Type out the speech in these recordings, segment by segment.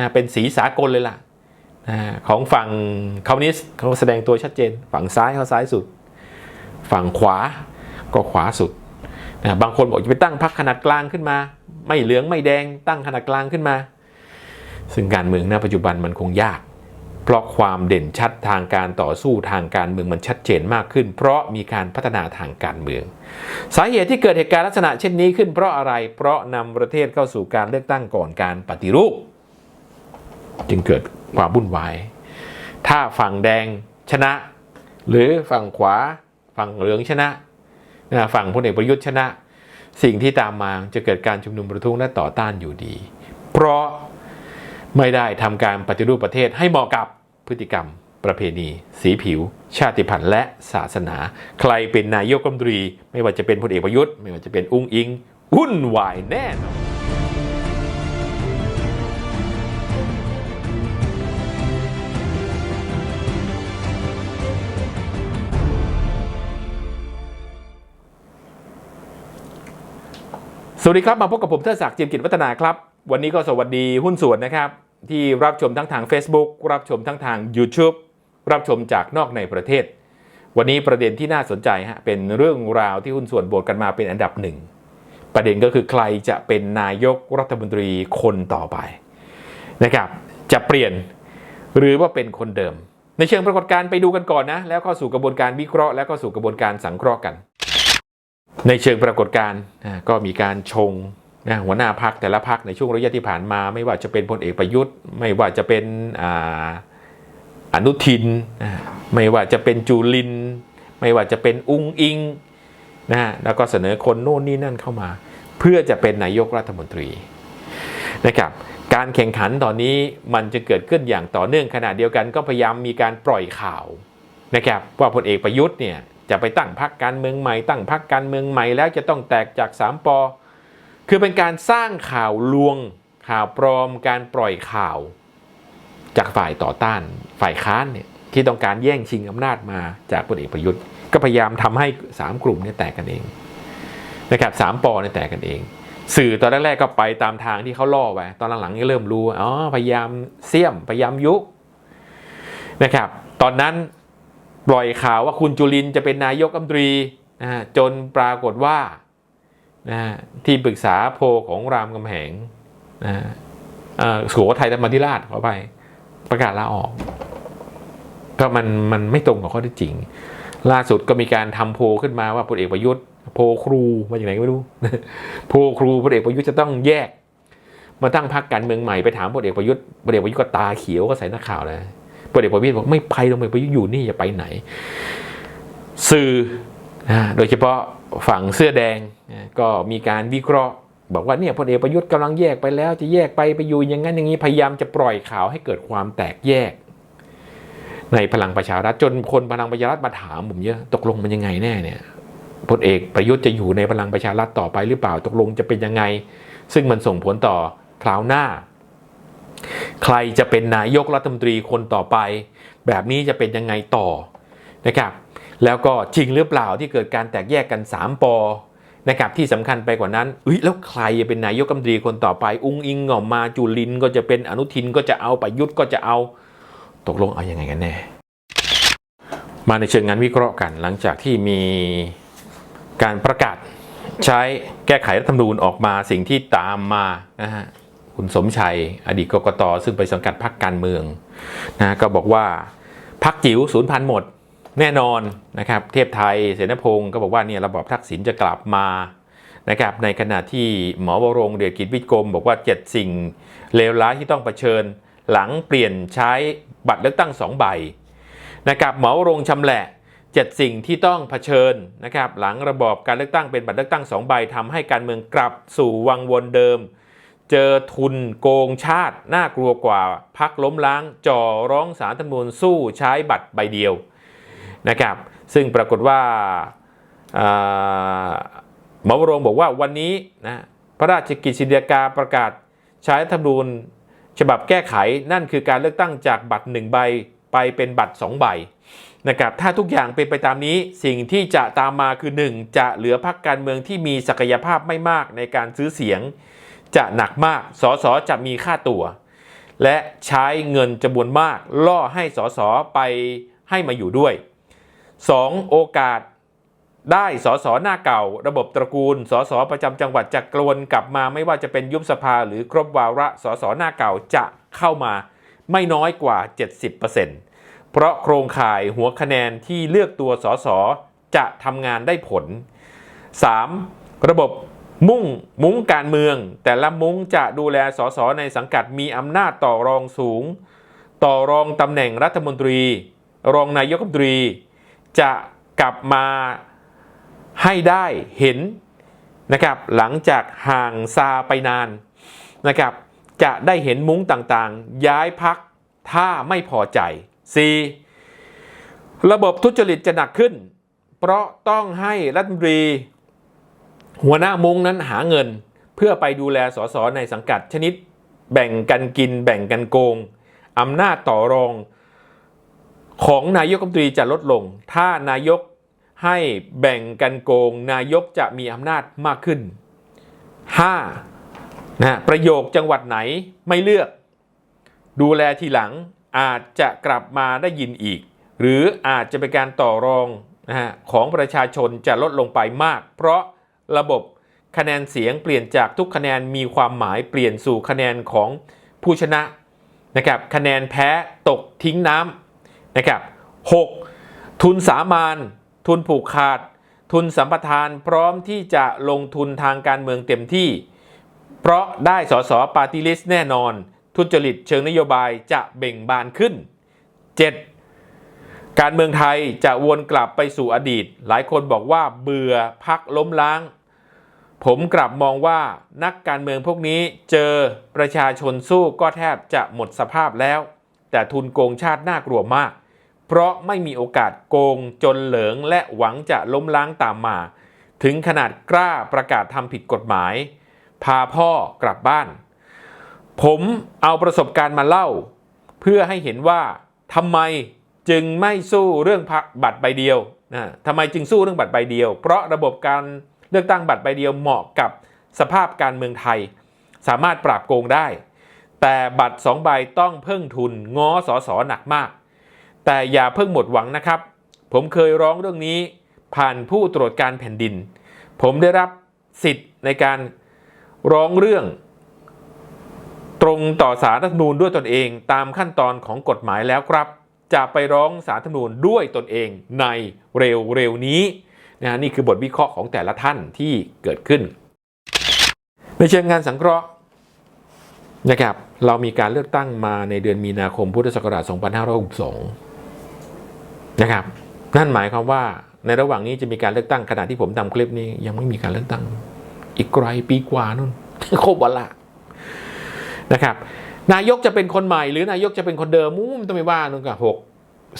นะเป็นสีสากลเลยล่ะนะของฝั่งคอมมิวนิสต์เขาแสดงตัวชัดเจน ฝั่งซ้ายเขาซ้ายสุด ฝั่งขวาก็ขวาสุดนะบางคนบอกจะไปตั้งพรรคขนาดกลางขึ้นมา ไม่เหลืองไม่แดงตั้งขนาดกลางขึ้นมา ซึ่งการเมืองณปัจจุบันมันคงยาก เพราะความเด่นชัดทางการต่อสู้ทางการเมืองมันชัดเจนมากขึ้น เพราะมีการพัฒนาทางการเมือง สาเหตุที่เกิดเหตุการณ์ลักษณะเช่นนี้ขึ้นเพราะอะไรเพราะนำประเทศเข้าสู่การเลือกตั้งก่อนการปฏิรูป จึงเกิดความวุ่นวาย ถ้าฝั่งแดงชนะ หรือฝั่งขวาฝั่งเหลืองชนะนะฝั่งพลเอกประยุทธ์ชนะ สิ่งที่ตามมาจะเกิดการชุมนุมประท้วงและต่อต้านอยู่ดี เพราะไม่ได้ทำการปฏิรูปประเทศให้เหมาะกับพฤติกรรม ประเพณี สีผิว ชาติพันธุ์และศาสนา ใครเป็นนายกรัฐมนตรี ไม่ว่าจะเป็นพลเอกประยุทธ์ ไม่ว่าจะเป็นอุ้งอิงวุ่นวายแน่นอน สวัสดีครับ มาพบกับผมเทิดศักดิ์จียมกิจวัฒนาครับ วันนี้ก็สวัสดีหุ้นส่วนนะครับ ที่รับชมทั้งทาง Facebook รับชมทั้งทาง YouTube รับชมจากนอกในประเทศ วันนี้ประเด็นที่น่าสนใจฮะเป็นเรื่องราวที่หุ้นส่วนโบทกันมาเป็นอันดับหนึ่งประเด็นก็คือใครจะเป็นนายกรัฐมนตรีคนต่อไปนะครับจะเปลี่ยนหรือว่าเป็นคนเดิม ในเชิงปรากฏการณ์ไปดูกันก่อนนะแล้วเข้าสู่กระบวนการวิเคราะห์แล้วก็สู่กระบวนการสังเคราะห์กัน ในเชิงปรากฏการณ์ก็มีการชงนะหัวหน้าพักแต่ละพักในช่วงระยะที่ผ่านมา ไม่ว่าจะเป็นพลเอกประยุทธ์ ไม่ว่าจะเป็นออนุทิน ไม่ว่าจะเป็นจุลิน ไม่ว่าจะเป็นอุ้งอิงนะแล้วก็เสนอคนโน่นนี่นั่นเข้ามา เพื่อจะเป็นนายกรัฐมนตรีนะครับการแข่งขันตอนนี้มันจะเกิดขึ้นอย่างต่อเนื่องขณะเดียวกันก็พยายามมีการปล่อยข่าวนะครับว่าพลเอกประยุทธ์เนี่ย จะไปตั้งพรรคการเมืองใหม่ ตั้งพรรคการเมืองใหม่แล้วจะต้องแตกจากสามปอคือเป็นการสร้างข่าวลวงข่าวปลอมการปล่อยข่าว จากฝ่ายต่อต้านฝ่ายค้านเนี่ยที่ต้องการแย่งชิงอำนาจมาจากพลเอกประยุทธ์ ก็พยายามทำให้สามกลุ่มเนี่ยแตกกันเองนะครับสามปอเนี่ยแตกกันเอง สื่อตอนแรกๆก็ไปตามทางที่เขาล่อไว้ตอนหลังๆก็เริ่มรู้อ๋อพยายามเสี่ยมพยายามยุนะครับตอนนั้น ปล่อยข่าวว่าคุณจุลินจะเป็นนายกรัฐมนตรีนะฮะจนปรากฏว่านะฮะที่ปรึกษาโพของรามคำแหงนะฮะสุโขทัยธรรมธิราชขอไปประกาศลาออกก็มันมันไม่ตรงกับข้อเท็จจริง ล่าสุดก็มีการทำโพขึ้นมาว่าพลเอกประยุทธ์โพครูมาจากไหนก็ไม่รู้โพครูพลเอกประยุทธ์จะต้องแยก มาตั้งพรรคการเมืองใหม่ไปถามพลเอกประยุทธ์พลเอกประยุทธ์ก็ตาเขียวก็ใส่หนักข่าวเลย พลเอกประวิตรบอกไม่ไปลงไปประยุทธ์อยู่นี่อย่าไปไหน สื่อนะโดยเฉพาะฝั่งเสื้อแดงก็มีการวิเคราะห์ บอกว่าเนี่ยพลเอกประยุทธ์กำลังแยกไปแล้วจะแยกไปไปอยู่อย่างนั้นอย่างนี้พยายามจะปล่อยข่าวให้เกิดความแตกแยก ในพลังประชารัฐจนคนพลังประชารัฐมาถามผมเยอะตกลงมันยังไงแน่เนี่ยพลเอกประยุทธ์จะอยู่ในพลังประชารัฐต่อไปหรือเปล่าตกลงจะเป็นยังไง ซึ่งมันส่งผลต่อคราวหน้า ใครจะเป็นนายกรัฐมนตรีคนต่อไป แบบนี้จะเป็นยังไงต่อนะครับแล้วก็จริงหรือเปล่าที่เกิดการแตกแยกกัน 3ปอนะครับที่สำคัญไปกว่านั้นเอ้ยแล้วใครจะเป็นนายกรัฐมนตรีคนต่อไป อุ้งอิงออกมาจุลินก็จะเป็นอนุทินก็จะเอาประยุทธ์ก็จะเอาตกลงเอาอยัางไงกันแน่ มาในเชิงงานวิเคราะห์กันหลังจากที่มีการประกาศใช้แก้ไขรัฐธรรมนูญออกมาสิ่งที่ตามมานะฮะ คุณสมชัย อดีตกกตซึ่งไปสังกัดพรรคการเมืองนะก็บอกว่าพรรคจิ๋วศูนย์พันหมดแน่นอนนะครับเทพไทยเสนพงศ์ก็บอกว่าเนี่ยระบอบทักษิณจะกลับมานะครับในขณะที่หมอวรงเดชกิจวิกรม บอกว่า 7 สิ่งเลวร้ายที่ต้องเผชิญ หลังเปลี่ยนใช้บัตรเลือกตั้ง 2 ใบนะครับหมอวรงชำแหละ 7 สิ่งที่ต้องเผชิญนะครับหลังระบอบการเลือกตั้งเป็นบัตรเลือกตั้ง 2 ใบทำให้การเมืองกลับสู่วังวนเดิม เจอทุนโกงชาติ น่ากลัวกว่าพักล้มล้าง จ่อร้องสารธรรมนูญสู้ใช้บัตรใบเดียวนะครับ ซึ่งปรากฏว่าอ่าหมอวรงบอกว่าวันนี้นะพระราชกิจสิทธิกาประกาศใช้ธรรมนูญฉบับแก้ไขนั่นคือการเลือกตั้งจากบัตรหนึ่งใบไปเป็นบัตรสองใบนะครับถ้าทุกอย่างเป็นไปตามนี้สิ่งที่จะตามมาคือ 1 จะเหลือพรรคการเมืองที่มีศักยภาพไม่มากในการซื้อเสียง จะหนักมาก สสจะมีค่าตัว และใช้เงินจำนวนมาก ล่อให้สสไปให้มาอยู่ด้วย 2. โอกาสได้สสหน้าเก่า ระบบตระกูล สสประจำจังหวัดจะกลวนกลับมาไม่ว่าจะเป็นยุบสภาหรือครบวาระสสหน้าเก่าจะเข้ามาไม่น้อยกว่า 70%เพราะโครงข่ายหัวคะแนนที่เลือกตัวสสจะทำงานได้ผล 3. ระบบ มุ่งมุ้งการเมือง แต่ละมุ้งจะดูแลสสในสังกัดมีอำนาจต่อรองสูง ต่อรองตำแหน่งรัฐมนตรี รองนายกรัฐมนตรี จะกลับมาให้ได้เห็นนะครับหลังจากห่างซาไปนานนะครับจะได้เห็นมุ้งต่างๆ ย้ายพักถ้าไม่พอใจ 4. ระบบทุจริตจะหนักขึ้น เพราะต้องให้รัฐมนตรี หัวหน้ามุ้งนั้นหาเงิน เพื่อไปดูแลสสในสังกัดชนิด แบ่งกันกิน แบ่งกันโกงอำนาจต่อรองของนายกรัฐมนตรีจะลดลง ถ้านายกให้แบ่งกันโกง นายกจะมีอำนาจมากขึ้น 5. นะประโยคจังหวัดไหนไม่เลือก ดูแลทีหลังอาจจะกลับมาได้ยินอีก หรืออาจจะเป็นการต่อรองนะฮะของประชาชนจะลดลงไปมาก เพราะ ระบบคะแนนเสียงเปลี่ยนจากทุกคะแนนมีความหมายเปลี่ยนสู่คะแนนของผู้ชนะนะครับคะแนนแพ้ตกทิ้งน้ำนะครับ 6. ทุนสามานทุนผูกขาด ทุนสัมปทานพร้อมที่จะลงทุนทางการเมืองเต็มที่ เพราะได้สสปาร์ตี้ลิสต์แน่นอน ทุจริตเชิงนโยบายจะเบ่งบานขึ้น 7. การเมืองไทยจะวนกลับไปสู่อดีต หลายคนบอกว่าเบื่อพักล้มล้าง ผมกลับมองว่านักการเมืองพวกนี้เจอประชาชนสู้ก็แทบจะหมดสภาพแล้ว แต่ทุนโกงชาติน่ากลัวมาก เพราะไม่มีโอกาสโกงจนเหลิงและหวังจะล้มล้างตามมา ถึงขนาดกล้าประกาศทำผิดกฎหมาย พาพ่อกลับบ้าน ผมเอาประสบการณ์มาเล่า เพื่อให้เห็นว่าทำไมจึงไม่สู้เรื่องบัตรใบเดียวนะทำไมจึงสู้เรื่องบัตรใบเดียว เพราะระบบการ เลือกตั้งบัตรใบเดียวเหมาะกับสภาพการเมืองไทย สามารถปราบโกงได้ แต่บัตรสองใบต้องเพิ่งทุนง้อสอสอหนักมาก แต่อย่าเพิ่งหมดหวังนะครับ ผมเคยร้องเรื่องนี้ผ่านผู้ตรวจการแผ่นดิน ผมได้รับสิทธิ์ในการร้องเรื่อง ตรงต่อสารรัฐธรรมนูญด้วยตนเอง ตามขั้นตอนของกฎหมายแล้วครับ จะไปร้องสารรัฐธรรมนูญด้วยตนเองในเร็วเร็วนี้ นะนี่คือบทวิเคราะห์ของแต่ละท่านที่เกิดขึ้น ในเชิงงานสังเคราะห์นะครับเรามีการเลือกตั้งมาในเดือนมีนาคมพุทธศักราช 2562 นะครับ นั่นหมายความว่าในระหว่างนี้จะมีการเลือกตั้งขณะที่ผมทำคลิปนี้ยังไม่มีการเลือกตั้ง อีกไกลปีกว่านู่นครบวันละนะครับ นายกจะเป็นคนใหม่หรือนายกจะเป็นคนเดิมมูมต้องไม่ว่านู่นกับหก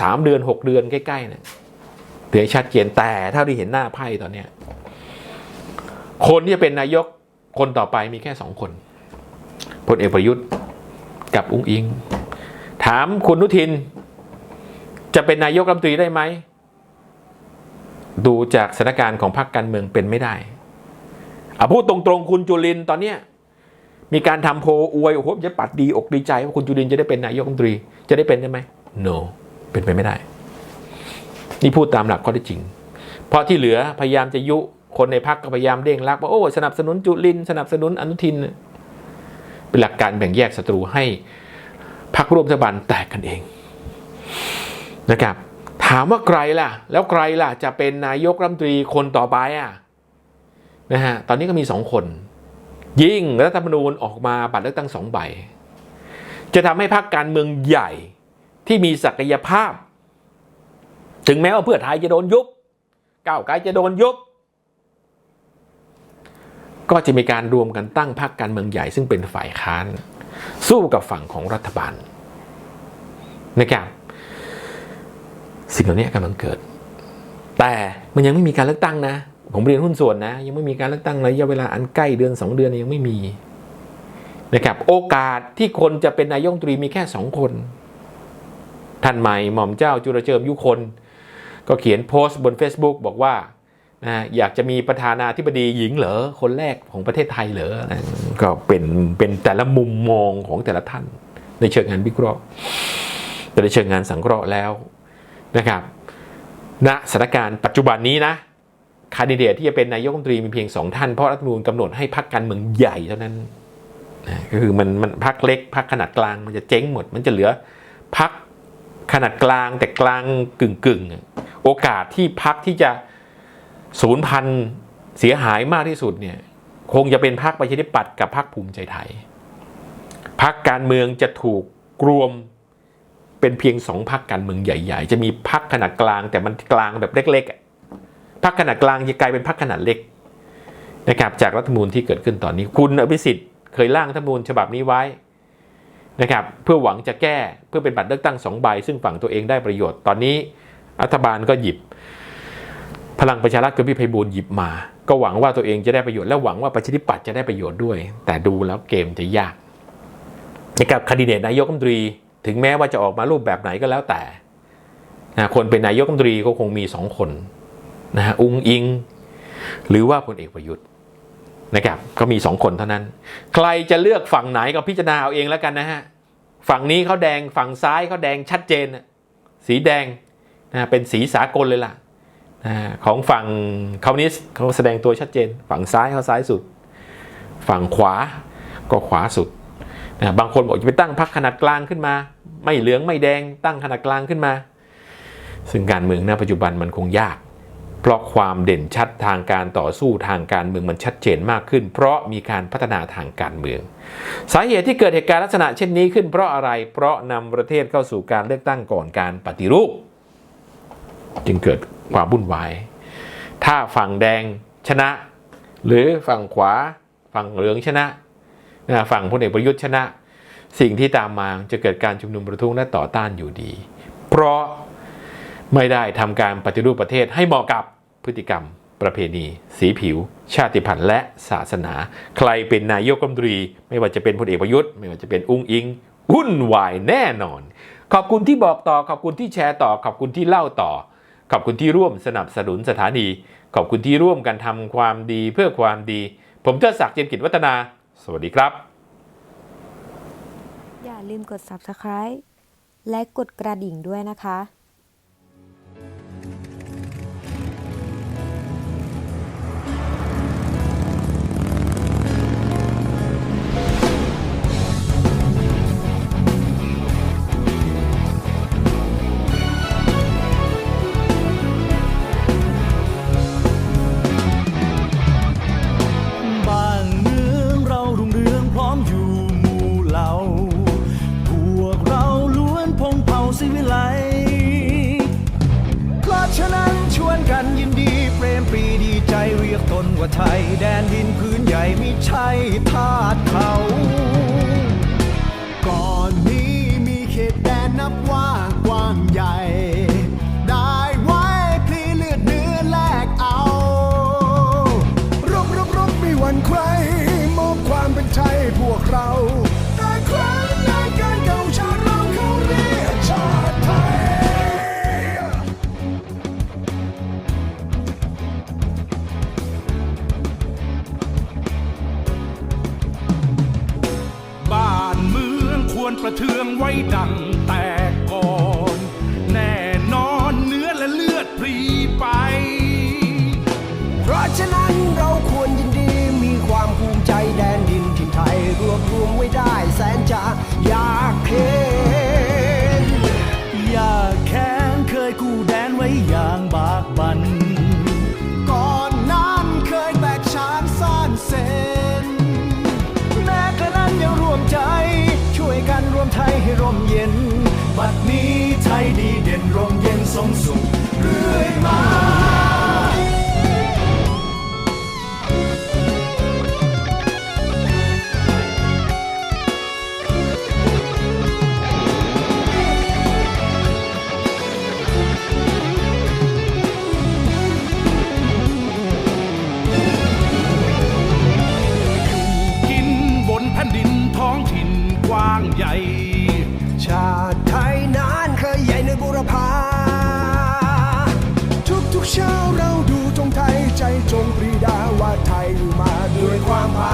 สามเดือนหกเดือนใกล้ๆเนี่ย เดี๋ยวชัดเจนแต่เท่าที่เห็นหน้าไพ่ตอนเนี้ยคนที่จะเป็นนายกคนต่อไปมีแค่สองคนพลเอกประยุทธ์กับอุ้งอิง ถามคุณนุทิน จะเป็นนายกรัฐมนตรีได้ไหม ดูจากสถานการณ์ของพรรคการเมืองเป็นไม่ได้อาพูดตรงๆคุณจุลินตอนเนี้ยมีการทำโพลอวยโอ้โหจะปัดดีอกดีใจว่าคุณจุลินจะได้เป็นนายกรัฐมนตรี จะได้เป็นได้ไหม no เป็นไปไม่ได้ นี่พูดตามหลักข้อท็จจริง เพราะที่เหลือพยายามจะยุคนในพรรคก็พยายามเด้งรักว่าโอ้สนับสนุนจุลินสนับสนุนอนุทิน เป็นหลักการแบ่งแยกศัตรูให้พรรคร่วมรัฐบาลแตกกันเองนะครับ ถามว่าใครล่ะ แล้วใครล่ะจะเป็นนายกรัฐมนตรีคนต่อไปอะนะฮะตอนนี้ก็มีสองคน ยิ่งรัฐธรรมนูญออกมาบัตรเลือกตั้งสองใบ จะทำให้พรรคการเมืองใหญ่ที่มีศักยภาพ ถึงแม้ว่าเพื่อไทยจะโดนยุบก้าวไกลจะโดนยุบก็จะมีการรวมกันตั้งพรรคการเมืองใหญ่ซึ่งเป็นฝ่ายค้าน สู้กับฝั่งของรัฐบาลนะครับสิ่งเหล่านี้กำลังเกิด แต่มันยังไม่มีการเลือกตั้งนะ ผมเรียนหุ้นส่วนนะ ยังไม่มีการเลือกตั้งระยะเวลาอันใกล้เดือนสองเดือนยังไม่มีนะครับโอกาสที่คนจะเป็นนายกตรีมีแค่สองคน ท่านใหม่หม่อมเจ้าจุลเจิมยุคน ก็เขียนโพสต์บน Facebook บอกว่านะอยากจะมีประธานาธิบดีหญิงเหรอ คนแรกของประเทศไทยเหรอ ก็เป็นเป็นแต่ละมุมมองของแต่ละท่าน ในเชิงงานวิเคราะห์แต่ในเชิงงานสังเคราะห์แล้วนะครับณสถานการณ์ปัจจุบันนี้นะคาดิเดตที่จะเป็นนายกรัฐมนตรีมีเพียงสองท่าน เพราะรัฐธรรมนูญกำหนดให้พรรคการเมืองใหญ่เท่านั้นนะก็คือมันมันพรรคเล็กพรรคขนาดกลางมันจะเจ๊งหมด มันจะเหลือพรรคขนาดกลางแต่กลางกึ่งกึ่ง โอกาสที่พรรคที่จะศูนย์พันเสียหายมากที่สุดเนี่ยคงจะเป็นพรรคประชาธิปัตย์กับพรรคภูมิใจไทยพรรคการเมืองจะถูกรวมเป็นเพียงสองพักการเมืองใหญ่ ๆ จะมีพักขนาดกลางแต่มันกลางแบบเล็กๆพักขนาดกลางจะกลายเป็นพักขนาดเล็กนะครับจากรัฐมนูญที่เกิดขึ้นตอนนี้ คุณอภิสิทธิ์เคยร่างรัฐธรรมนูญฉบับนี้ไว้นะครับเพื่อหวังจะแก้เพื่อเป็นบัตรเลือกตั้งสองใบซึ่งฝั่งตัวเองได้ประโยชน์ตอนนี้ รัฐบาลก็หยิบ พลังประชารัฐกับพี่ไพบูลหยิบมา ก็หวังว่าตัวเองจะได้ประโยชน์และหวังว่าประชาธิปัตย์จะได้ประโยชน์ด้วย แต่ดูแล้วเกมจะยากในะครับคดีเดตนายกรัฐมนตรี ถึงแม้ว่าจะออกมารูปแบบไหนก็แล้วแต่นะคนเป็นนายกรัฐมนตรีก็คงมีสองคนนะฮะอุงอิง หรือว่าพลเอกประยุทธ์นะครับก็มีสองคนเท่านั้น ใครจะเลือกฝั่งไหนก็พิจารณาเอาเองแล้วกันนะฮะฝั่งนี้เขาแดงฝั่งซ้ายเขาแดงชัดเจน สีแดง นะเป็นสีสากลเลยล่ะนะของฝั่งคอมมิวนิสต์เขาแสดงตัวชัดเจน ฝั่งซ้ายเขาซ้ายสุด ฝั่งขวาก็ขวาสุดนะบางคนบอกจะไปตั้งพรรคขนาดกลางขึ้นมา ไม่เหลืองไม่แดงตั้งขนาดกลางขึ้นมา ซึ่งการเมืองณปัจจุบันมันคงยาก เพราะความเด่นชัดทางการต่อสู้ทางการเมืองมันชัดเจนมากขึ้น เพราะมีการพัฒนาทางการเมือง สาเหตุที่เกิดเหตุการณ์ลักษณะเช่นนี้ขึ้นเพราะอะไรเพราะนำประเทศเข้าสู่การเลือกตั้งก่อนการปฏิรูป จึงเกิดความวุ่นวาย ถ้าฝั่งแดงชนะ หรือฝั่งขวาฝั่งเหลืองชนะนะฝั่งพลเอกประยุทธ์ชนะ สิ่งที่ตามมาจะเกิดการชุมนุมประท้วงและต่อต้านอยู่ดี เพราะไม่ได้ทำการปฏิรูปประเทศให้เหมาะกับพฤติกรรม ประเพณี สีผิว ชาติพันธุ์และศาสนา ใครเป็นนายกรัฐมนตรี ไม่ว่าจะเป็นพลเอกประยุทธ์ไม่ว่าจะเป็นอุ้งอิงวุ่นวายแน่นอน ขอบคุณที่บอกต่อขอบคุณที่แชร์ต่อขอบคุณที่เล่าต่อ ขอบคุณที่ร่วมสนับสนุนสถานี ขอบคุณที่ร่วมกันทำความดีเพื่อความดี ผมเจ้าศักดิ์เจมกิจวัฒนา สวัสดีครับ อย่าลืมกด subscribe และกดกระดิ่งด้วยนะคะ ว่าไทยแดนดินพื้นใหญ่ไม่ใช่ทาสเขา ก่อนนี้มีเขตแดนนับว่ากว้างใหญ่ ได้ไว้พลีเลือดเนื้อแลกเอารบรบรบไม่หวั่นใครมอบความเป็นไทยพวกเรา ดัง ด้วยความผา